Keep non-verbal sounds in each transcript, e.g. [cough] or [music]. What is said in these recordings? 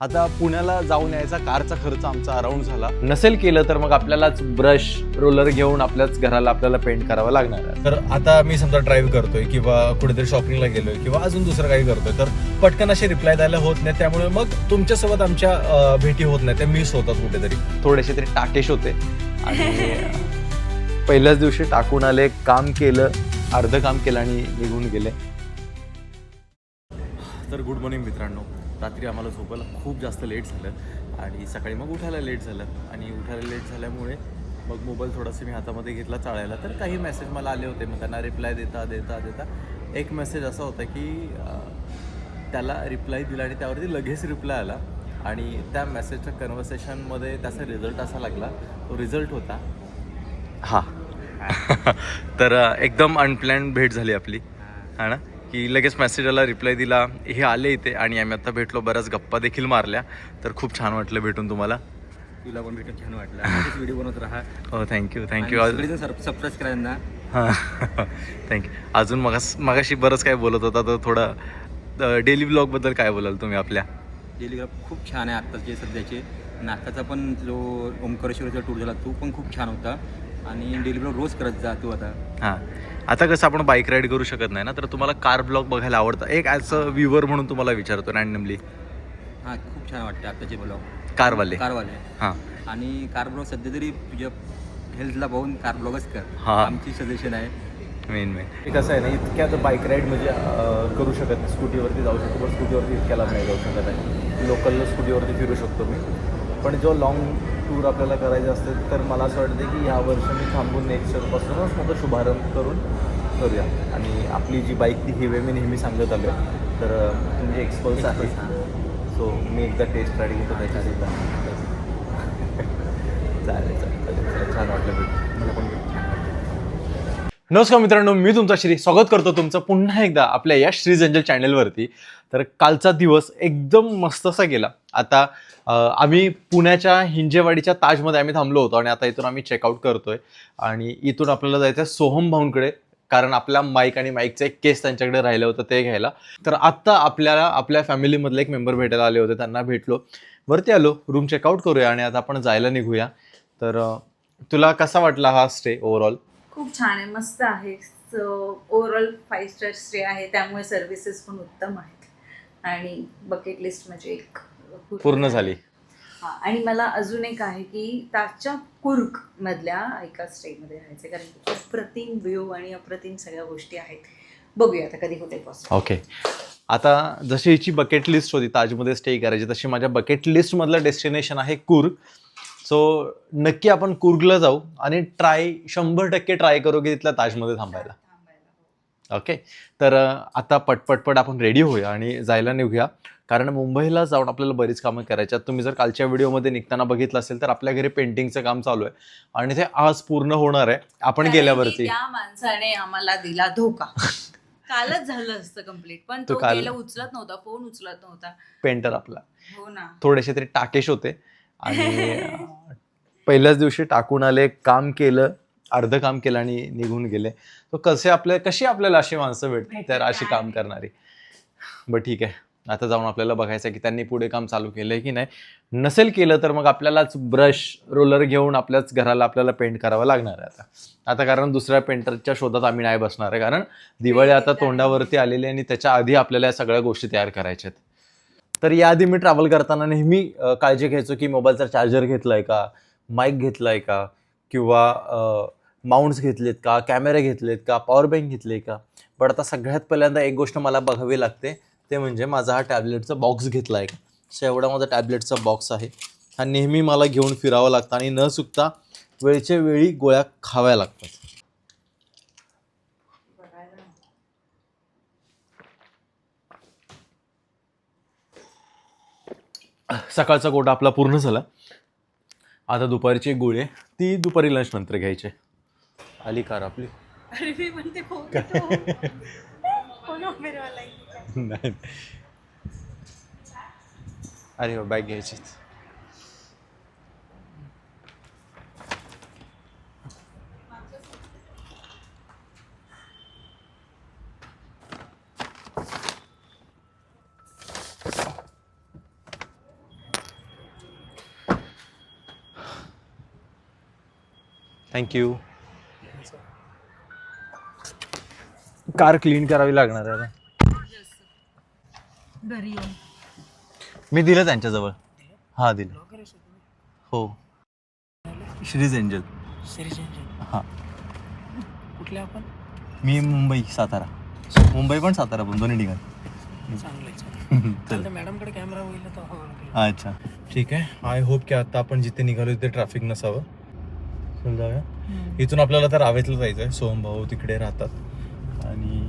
आता पुण्याला जाऊन यायचा कारचा खर्च आमचा अराऊंड झाला. नसेल केलं तर मग आपल्यालाच ब्रश रोलर घेऊन आपल्याच घराला आपल्याला पेंट करावं लागणार आहे. तर आता मी समजा ड्राईव्ह करतोय किंवा कुठेतरी शॉपिंगला गेलोय किंवा अजून दुसरं काही करतोय तर पटकन असे रिप्लाय द्यायला होत नाही त्यामुळे मग तुमच्यासोबत आमच्या भेटी होत नाही त्या मिस होतात कुठेतरी. थोडेसे तरी टाकेश होते. आणि [laughs] पहिल्याच दिवशी टाकून आले काम केलं अर्ध काम केलं आणि निघून गेले. तर गुड मॉर्निंग मित्रांनो. रात्री आम्हाला झोपायला खूप जास्त लेट झालं. आणि सकाळी मग उठायला लेट झालं. आणि उठायला लेट झाल्यामुळे मग मोबाईल थोडासा मी हातामध्ये घेतला चाळायला तर काही मेसेज मला आले होते. मग त्यांना रिप्लाय देता देता देता. एक मेसेज असा होता की त्याला रिप्लाय दिला आणि त्यावरती लगेच रिप्लाय आला. आणि त्या मेसेजच्या कन्व्हर्सेशनमध्ये त्याचा रिझल्ट असा लागला. तो रिझल्ट होता. हा. [laughs] तर एकदम अनप्लॅन भेट झाली आपली. हां ना? की लगेच मेसेजला रिप्लाय दिला. हे आले इथे आणि आम्ही आता भेटलो. बऱ्याच गप्पा देखील मारल्या. तर खूप छान वाटलं भेटून तुम्हाला. तुला पण भेटून छान वाटलं. [laughs] व्हिडिओ बनवत राहा. हो थँक्यू थँक्यू सबस्क्राईब करा यांना. हां. थँक्यू अजून मगास मगाशी बरंच काय बोलत होता तर थोडं डेली ब्लॉगबद्दल काय बोलाल तुम्ही आपल्या? डेली ग्राफ खूप छान आहे आत्ताचे सध्याचे. नाटकाचा पण जो ओंकारेश्वरचा टूर झाला तो पण खूप छान होता. आणि डेली ब्लॉग रोज करत जा तू आता. हां. आता कसं आपण बाईक राईड करू शकत नाही ना तर तुम्हाला कार ब्लॉग बघायला आवडतं. एक ॲज अ व्ह्युअर म्हणून तुम्हाला विचारतो रँडमली हां खूप छान वाटते आत्ताचे ब्लॉग कारवाले. कारवाले. हां. आणि कार ब्लॉग सध्या तरी तुझ्या हेल्थला पाहून कार ब्लॉगच कर. हा. आमची सजेशन आहे. मेन मेन हे कसं आहे ना इतक्यात बाईक राईड म्हणजे अं, करू शकत नाही. स्कूटीवरती जाऊ शकतो पण स्कूटीवरती इतक्याला नाही जाऊ शकत आहे. लोकल स्कूटीवरती फिरू शकतो मी. पण जो लॉंग टूर आपल्याला करायचे असते तर मला असं वाटतं की ह्या वर्षी मी थांबून नेक्स्ट इयरपासूनच शुभारंभ करून करूया. आणि आपली जी बाईक ती हिवे मी नेहमी सांगत आलो आहे तर तुमचे एक्सपर्ट्स आहे सो मी एकदा टेस्ट राईड घेतो त्याची सुद्धा [laughs] चालेल. चालेल चालेल. छान वाटलं. मला पण नमस्कार मित्रांनो मी तुमचा श्री स्वागत करतो तुमचं पुन्हा एकदा आपल्या या श्री जंजल चॅनलवरती तर कालचा दिवस एकदम मस्त असा गेला. आता आम्ही पुण्याच्या हिंजेवाडीच्या ताजमध्ये आम्ही थांबलो होतो आणि आता इथून आम्ही चेकआउट करतोय. आणि इथून आपल्याला जायचं आहे सोहम भाऊंकडे कारण आपला माईक आणि माईकचं एक केस त्यांच्याकडे राहिलं होतं ते घ्यायला. तर आत्ता आपल्याला आपल्या फॅमिलीमधले एक मेंबर भेटायला आले होते त्यांना भेटलो. वरती आलो रूम चेकआउट करूया आणि आता आपण जायला निघूया. तर तुला कसा वाटला हा स्टे ओव्हरऑल खूप छान आहे मस्त आहे. ओव्हरऑल फाईव्ह स्टार स्टे आहे त्यामुळे सर्व्हिसेस पण उत्तम आहेत. आणि बकेट लिस्ट म्हणजे एक पूर्ण झाली. हा आणि मला अजून एक आहे की त्याच्या कुर्क मधल्या एका स्टेमध्ये राहायचं कारण अप्रतिम व्ह्यू आणि अप्रतिम सगळ्या गोष्टी आहेत. बघूया आता कधी होते पॉसिबल ओके आता जशी हिची बकेट लिस्ट होती ताजमध्ये स्टे करायची तशी माझ्या बकेट लिस्टमधलं डेस्टिनेशन आहे कुर्ग सो नक्की आपण कुर्गला जाऊ आणि ट्राय शंभर टक्के ट्राय करू की तिथल्या ताजमध्ये थांबायला. ओके तर अं, आता पटपटपट आपण रेडी होऊया आणि जायला निघूया. कारण मुंबईला जाऊन आपल्याला बरीच कामं करायची तुम्ही जर कालच्या व्हिडिओमध्ये निघताना बघितलं असेल तर आपल्या घरी पेंटिंगचं काम चालू आहे. आणि ते आज पूर्ण होणार आहे. आपण गेल्यावरती. त्या माणसाने आम्हाला दिला धोका. कालच झालं असतं कंप्लीट पण तो काल- उचलत नव्हता फोन उचलत नव्हता. पेंटर आपला. हो ना. थोडेसे तरी टाकेश होते. आणि [laughs] पहिल्याच दिवशी टाकून आले काम केलं अर्ध काम केलं आणि निघून गेले. तो कसे आपल्या कशी आपल्याला अशी माणसं भेटतात तर अशी काम करणारी. बरं ठीक आहे. आता जाऊन आपल्याला बघायचं आहे की त्यांनी पुढे काम चालू केलंय की नाही. नसेल केलं तर मग आपल्यालाच ब्रश रोलर घेऊन आपल्याच घराला आपल्याला पेंट करावं लागणार आहे आता. आता कारण दुसऱ्या पेंटरच्या शोधात आम्ही नाही बसणार आहे. कारण दिवाळी आता तोंडावरती आलेली आणि त्याच्या आधी आपल्याला या सगळ्या गोष्टी तयार करायच्या आहेत. तर याआधी मी ट्रॅव्हल करताना नेहमी काळजी घ्यायचो की मोबाईलचा चार्जर घेतला आहे का माईक घेतला आहे का किंवा माउंट्स घेतलेत का कॅमेरे घेतलेत का पॉवर बँक घेतले का. पण आता सगळ्यात पहिल्यांदा एक गोष्ट मला बघावी लागते ते म्हणजे माझा हा टॅबलेटचा बॉक्स घेतला आहे का. सो एवढा माझा टॅबलेटचा बॉक्स आहे. हा नेहमी मला घेऊन फिरावं लागतं आणि न चुकता वेळच्या वेळी गोळ्या खाव्या लागतात. सकाळचा कोटा आपला पूर्ण झाला. आता दुपारची एक गोळी आहे ती दुपारी लंच नंतर घ्यायची. आली कार आपली. अरे मी म्हणते फोन [laughs] नाही. अरे हो बॅग घ्यायची थँक्यू कार क्लीन करावी लागणार आहे आता. घरी येऊन. मी दिलं त्यांच्याजवळ. हा दिलं. हो. श्रीज एंजल हां. कुठले आपण? मी मुंबई सातारा. मुंबई पण सातारा पण दोन्ही ठिकाणी. चांगलं [laughs] चल. तर मॅडमकडे कॅमेरा होईल तर हवा लागेल. अच्छा. ठीक आहे. आय होप की आता आपण जिथे निघालो तिथे ट्रॅफिक नसावं. चल जाऊया. इथून आपल्याला तर रावेतलं जायचं आहे सोहम भाऊ तिकडे राहतात. आणि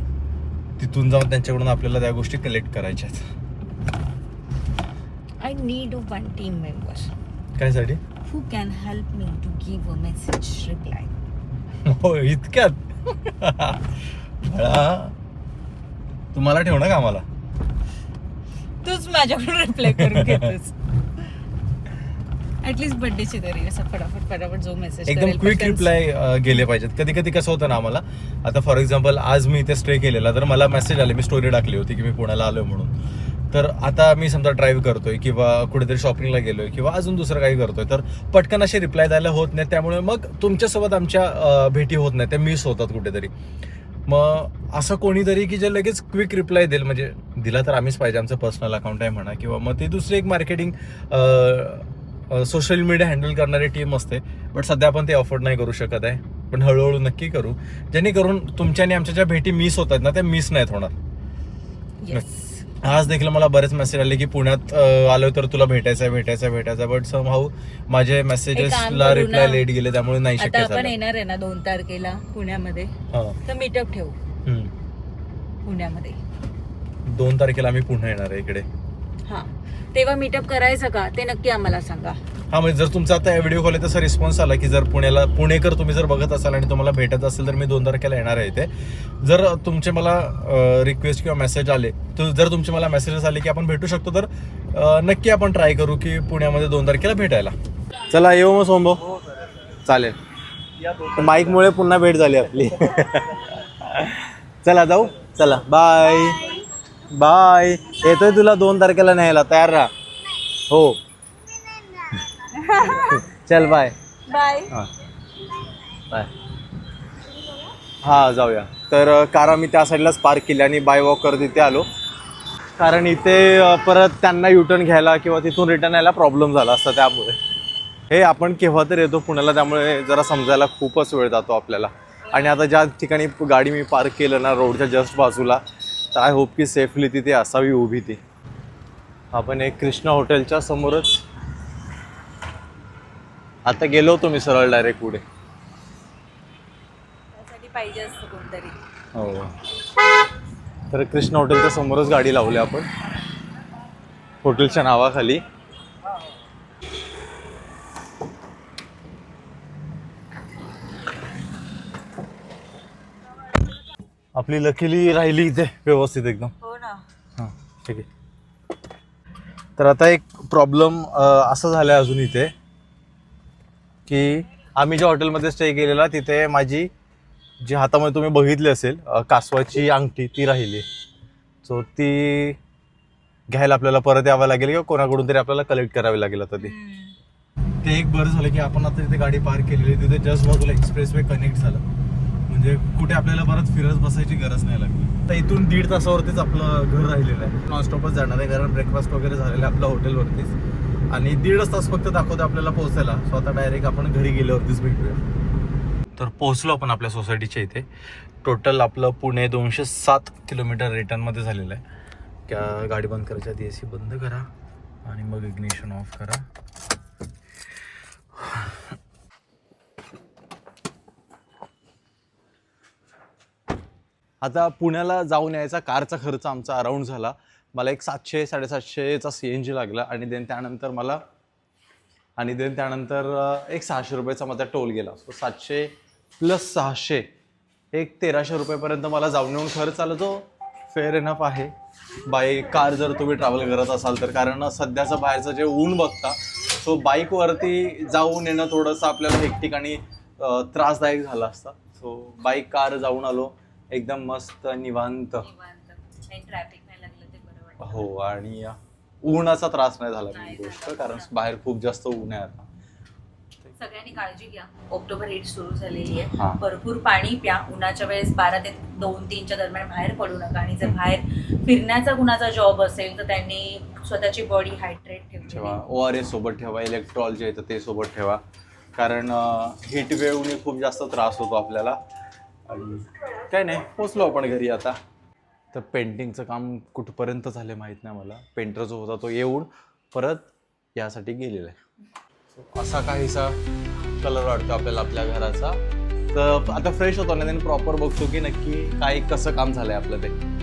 तिथून जाऊन त्यांच्याकडून आपल्याला त्या गोष्टी कलेक्ट करायच्या आहेत. I need one team member काय साठी who can help me to give a message reply हो इतक्यात. बाळा, तुम्हाला ठेव ना कामाला तूच माझ्याकडून रिप्लाय करून घेतोस. ऍटलीस्ट बर्थडेची तरी असं फटाफट फटाफट जो मेसेज एकदम क्विक रिप्लाय गेले पाहिजेत. कधी कधी कसं होतं ना आम्हाला आता फॉर एक्झाम्पल आज मी इथे स्टे केलेला तर मला मेसेज आले मी स्टोरी टाकली होती की मी पुण्याला आलोय म्हणून. तर आता मी समजा ड्राईव्ह करतोय किंवा कुठेतरी शॉपिंगला गेलोय किंवा अजून दुसरं काही करतोय तर पटकन असे रिप्लाय द्यायला होत नाही त्यामुळे मग तुमच्यासोबत आमच्या भेटी होत नाही त्या मिस होतात कुठेतरी. मग असं कोणीतरी की जे लगेच क्विक रिप्लाय देईल म्हणजे दिला तर आम्हीच पाहिजे. आमचं पर्सनल अकाउंट आहे म्हणा किंवा मग ते दुसरी एक मार्केटिंग सोशल मीडिया हँडल करणारी टीम असते. बट सध्या आपण ते अफोर्ड नाही करू शकत आहे. पण हळूहळू नक्की करू. जेणेकरून तुमच्या आणि आमच्या ज्या भेटी मिस होत आहेत ना त्या मिस नाहीत होणार. आज देखील मला बरेच मेसेज आले की पुण्यात अं, आलोय तर तुला भेटायचं आहे भेटायचं आहे भेटायचं बट सम हाऊ माझे मेसेजेसला रिप्लाय. लेट गेले त्यामुळे नाही शक्य आपण येणार आहे ना दोन तारखेला पुण्यामध्ये. तर मीटअप ठेवू. पुण्यामध्ये. दोन तारखेला आम्ही पुन्हा येणार आहे इकडे. हा. तेव्हा मीटअप करायचं का? ते नक्की आम्हाला सांगा. हा म्हणजे जर तुमचा आता व्हिडिओ कॉल तसा रिस्पॉन्स आला की जर पुण्याला पुणेकर तुम्ही जर बघत असाल आणि तुम्हाला भेटत असेल तर मी दोन तारखेला येणार आहे इथे. जर तुमचे मला रिक्वेस्ट किंवा मेसेज आले तर जर तुमचे मला मेसेजेस आले की आपण भेटू शकतो तर नक्की आपण ट्राय करू की पुण्यामध्ये दोन तारखेला भेटायला. चला येऊ मग सोमभाऊ चालेल. माईकमुळे पुन्हा भेट झाली आपली. [laughs] चला जाऊ. चला बाय बाय. येतोय तुला दोन तारखेला न्यायला. तयार राहा. हो. चल बाय. बाय. हां. बाय. हां जाऊया. तर कार आम्ही त्या साईडलाच पार्क केली आणि बाय वॉक करत इथे आलो. कारण इथे परत त्यांना युटर्न घ्यायला किंवा तिथून रिटर्न यायला प्रॉब्लेम झाला असता त्यामुळे. हे आपण केव्हा तर येतो पुण्याला त्यामुळे जरा समजायला खूपच वेळ जातो आपल्याला. आणि आता ज्या ठिकाणी गाडी मी पार्क केलं ना रोडच्या जस्ट बाजूला तर आय होप की सेफली तिथे असावी उभी ती. आपण एक कृष्णा हॉटेलच्या समोरच. आता गेलो होतो मी सरळ डायरेक्ट पुढे. त्यासाठी पाहिजे असतं कोणतरी. हो. तर कृष्ण हॉटेलच्या समोरच गाडी लावली आपण. हॉटेलच्या नावाखाली. आपली लकीली राहिली इथे व्यवस्थित एकदम. हो ना. हां ठीक आहे. तर आता एक प्रॉब्लेम असं झालं आहे अजून इथे की आम्ही ज्या हॉटेलमध्ये स्टे केलेला तिथे माझी जी हातामध्ये तुम्ही बघितली असेल कासवाची अंगठी ती राहिली. सो ती घ्यायला आपल्याला परत यावं लागेल किंवा कोणाकडून तरी आपल्याला कलेक्ट करावी लागेल आता ती. ते एक बरं झालं की आपण आता तिथे गाडी पार्क केलेली तिथे जस्ट बाजूला एक्सप्रेस वे कनेक्ट झालं. म्हणजे कुठे आपल्याला परत फिरत बसायची गरज नाही लागली. तर इथून दीड तासावरतीच आपलं घर राहिलेलं आहे. नॉनस्टॉपच जाणार आहे कारण ब्रेकफास्ट वगैरे झालेलं आहे आपल्या हॉटेलवरतीच आणि दीडच तास फक्त दाखवते आपल्याला पोहोचायला. स्वतः डायरेक्ट आपण घरी गेल्यावरतीच भेटूया. तर पोहोचलो आपण आपल्या सोसायटीच्या इथे. टोटल आपलं पुणे दोनशे सात किलोमीटर रिटर्नमध्ये झालेलं आहे. त्या गाडी बंद करायच्या आधी ए सी बंद करा. आणि मग इग्निशन ऑफ करा. आता पुण्याला जाऊन यायचा कारचा खर्च आमचा अराऊंड झाला. मला एक सातशे साडेसातशेचा सी एन जी लागला आणि देन त्यानंतर मला आणि देन त्यानंतर एक सहाशे रुपयाचा माझा टोल गेला. सो सातशे प्लस सहाशे एक तेराशे रुपयेपर्यंत मला जाऊन येऊन खर्च आला. जो फेअर एनफ आहे. बाय कार जर तुम्ही ट्रॅव्हल करत असाल तर कारण सध्याचं बाहेरचं जे ऊन बघता सो बाईकवरती जाऊन येणं थोडंसं आपल्याला एक ठिकाणी त्रासदायक झालं असतं. सो बाईक कार जाऊन आलो. एकदम मस्त निवांत. ट्रॅफिक नाही लागलं ते बरं वाटतं. हो आणि उन्हाचा त्रास नाही झाला नाही गोष्ट. कारण बाहेर खूप जास्त ऊन आहे आता. सगळ्यांनी काळजी घ्या. ऑक्टोबर एट सुरू झालेली आहे. भरपूर पाणी प्या. उन्हाच्या वेळेस बारा ते दोन तीनच्या दरम्यान बाहेर पडू नका. आणि जर बाहेर फिरण्याचा कुणाचा जॉब असेल तर त्यांनी स्वतःची बॉडी हायड्रेट ठेवा ठेवा. ओ आर एस सोबत ठेवा. इलेक्ट्रॉल जे येतं ते सोबत ठेवा. कारण हीट वेवने खूप जास्त त्रास होतो आपल्याला. आणि काय नाही पोचलो आपण घरी आता. तर पेंटिंगचं काम कुठपर्यंत झालं माहीत नाही मला. पेंटर जो होता तो येऊन परत यासाठी गेलेला आहे. असा काहीसा कलर वाटतो आपल्याला आपल्या घराचा. तर आता फ्रेश होतो ना प्रॉपर बघतो की नक्की काय कसं काम झालंय आपलं ते.